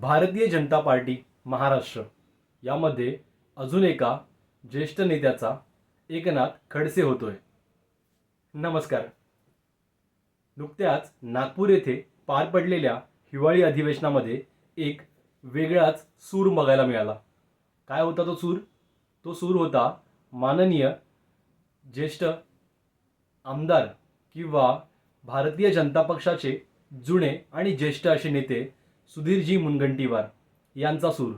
Bharatiya Janata party Maharashtra. यामध्ये अजून एका ज्येष्ठ नेत्याचा एकनाथ खडसे होतोय. नमस्कार. नुकत्याच नागपूर येथे पार पडलेल्या हिवाळी अधिवेशनामध्ये एक वेगळाच सूर बघायला मिळाला. काय होता तो सूर? तो सूर होता माननीय ज्येष्ठ आमदार किंवा भारतीय जनता पक्षाचे जुने आणि ज्येष्ठ असे नेते सुधीरजी मुनगंटीवार यांचा सूर.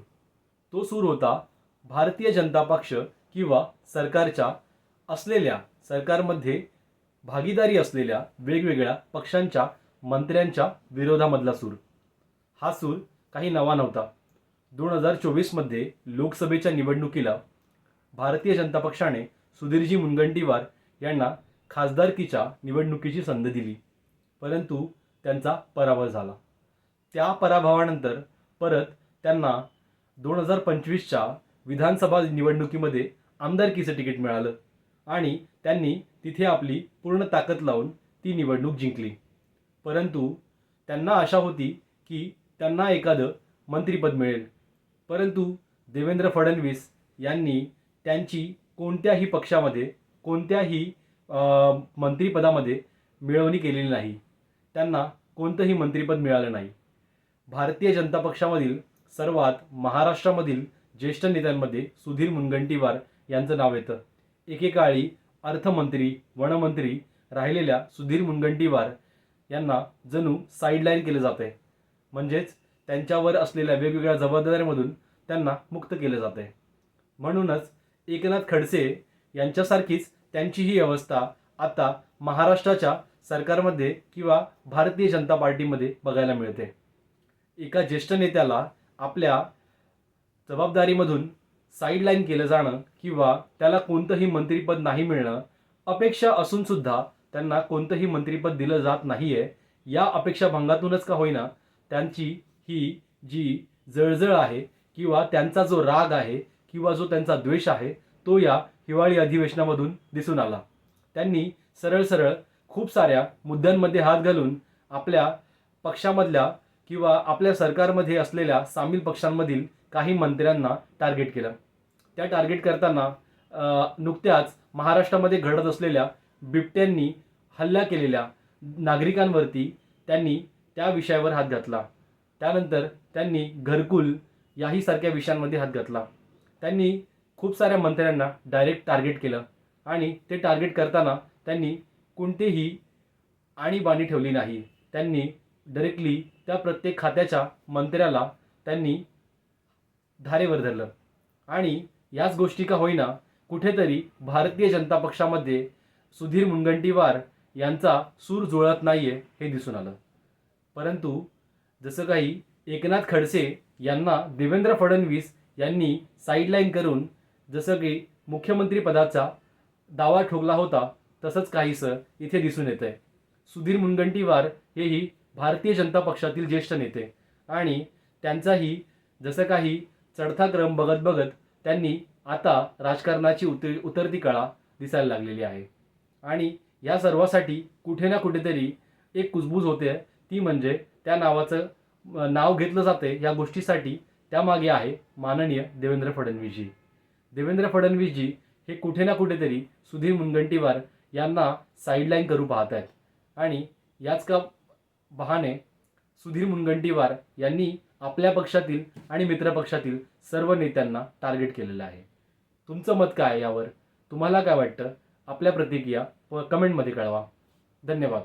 तो सूर होता भारतीय जनता पक्ष किंवा सरकारच्या असलेल्या सरकारमध्ये भागीदारी असलेल्या वेगवेगळ्या पक्षांच्या मंत्र्यांच्या विरोधामधला सूर. हा सूर काही नवा नव्हता. दोन हजार चोवीसमध्ये लोकसभेच्या निवडणुकीला भारतीय जनता पक्षाने सुधीरजी मुनगंटीवार यांना खासदारकीच्या निवडणुकीची संधी दिली. परंतु त्यांचा पराभव झाला. त्या पराभवानंतर परत त्यांना दोन हजार पंचवीसच्या विधानसभा निवडणुकीमध्ये आमदारकीचं तिकीट मिळालं आणि त्यांनी तिथे आपली पूर्ण ताकद लावून ती निवडणूक जिंकली. परंतु त्यांना आशा होती की त्यांना एखादं मंत्रिपद मिळेल. परंतु देवेंद्र फडणवीस यांनी त्यांची कोणत्याही पक्षामध्ये कोणत्याही मंत्रीपदामध्ये मंत्रिपदामध्ये मिळवणी केलेली नाही. त्यांना कोणतंही मंत्रिपद मिळालं नाही. भारतीय जनता पक्षामधील सर्वात महाराष्ट्रामधील ज्येष्ठ नेत्यांमध्ये सुधीर मुनगंटीवार यांचं नाव येतं. एकेकाळी अर्थमंत्री वनमंत्री राहिलेल्या सुधीर मुनगंटीवार यांना जणू साईडलाईन केलं जात आहे म्हणजेच त्यांच्यावर असलेल्या वेगवेगळ्या जबाबदाऱ्यांमधून त्यांना मुक्त केलं जात आहे म्हणूनच एकनाथ खडसे यांच्यासारखीच त्यांची ही अवस्था आता महाराष्ट्राच्या सरकारमध्ये किंवा भारतीय जनता पार्टीमध्ये बघायला मिळते. एका ज्येष्ठ नेत्याला आपल्या जबाबदारीमधून साईडलाईन केलं जाणं किंवा त्याला कोणतंही मंत्रिपद नाही मिळणं अपेक्षा असूनसुद्धा त्यांना कोणतंही मंत्रिपद दिलं जात नाही आहे या अपेक्षाभंगातूनच का होईना त्यांची ही जी जळजळ आहे किंवा त्यांचा जो राग आहे किंवा जो त्यांचा द्वेष आहे तो या हिवाळी अधिवेशनामधून दिसून आला. त्यांनी सरळ सरळ खूप साऱ्या मुद्द्यांमध्ये हात घालून आपल्या पक्षामधल्या किंवा आपल्या सरकारमध्ये असलेल्या सामील पक्षांमधील काही मंत्र्यांना टार्गेट केलं. त्या टार्गेट करताना नुकत्याच महाराष्ट्रामध्ये घडत असलेल्या बिबट्यांनी हल्ला केलेल्या नागरिकांवरती त्यांनी त्या विषयावर हात घातला. त्यानंतर त्यांनी घरकुल याही सारख्या विषयांमध्ये हात घातला. त्यांनी खूप साऱ्या मंत्र्यांना डायरेक्ट टार्गेट केलं आणि ते टार्गेट करताना त्यांनी कोणतेही आणीबाणी ठेवली नाही. त्यांनी डायरेक्टली त्या प्रत्येक खात्याच्या मंत्र्याला त्यांनी धारेवर धरलं. आणि याच गोष्टी का होईना कुठेतरी भारतीय जनता पक्षामध्ये सुधीर मुनगंटीवार यांचा सूर जुळत नाही आहे हे दिसून आलं. परंतु जसं काही एकनाथ खडसे यांना देवेंद्र फडणवीस यांनी साईडलाईन करून जसं की मुख्यमंत्रीपदाचा दावा ठोकला होता तसंच काहीसं इथे दिसून येत आहे सुधीर मुनगंटीवार हेही भारतीय जनता पक्षातील ज्येष्ठ नेते. आणि त्यांचाही जसं काही चढता क्रम बघत बघत त्यांनी आता राजकारणाची उतर उतरती कळा दिसायला लागलेली आहे. आणि या सर्वासाठी कुठे ना कुठेतरी एक कुजबूज होते ती म्हणजे त्या नावाचं नाव घेतलं जाते या गोष्टीसाठी त्यामागे आहे माननीय देवेंद्र फडणवीसजी. देवेंद्र फडणवीसजी हे कुठे ना कुठेतरी सुधीर मुनगंटीवार यांना साईडलाईन करू पाहत आहेत आणि याच का बहाने सुधीर मुनगंटीवार यांनी आपल्या पक्षातील आणि मित्रपक्षातील सर्व नेत्यांना टार्गेट केलेलं आहे. तुमचं मत काय आहे यावर? तुम्हाला काय वाटतं? आपल्या प्रतिक्रिया व कमेंटमध्ये कळवा. धन्यवाद.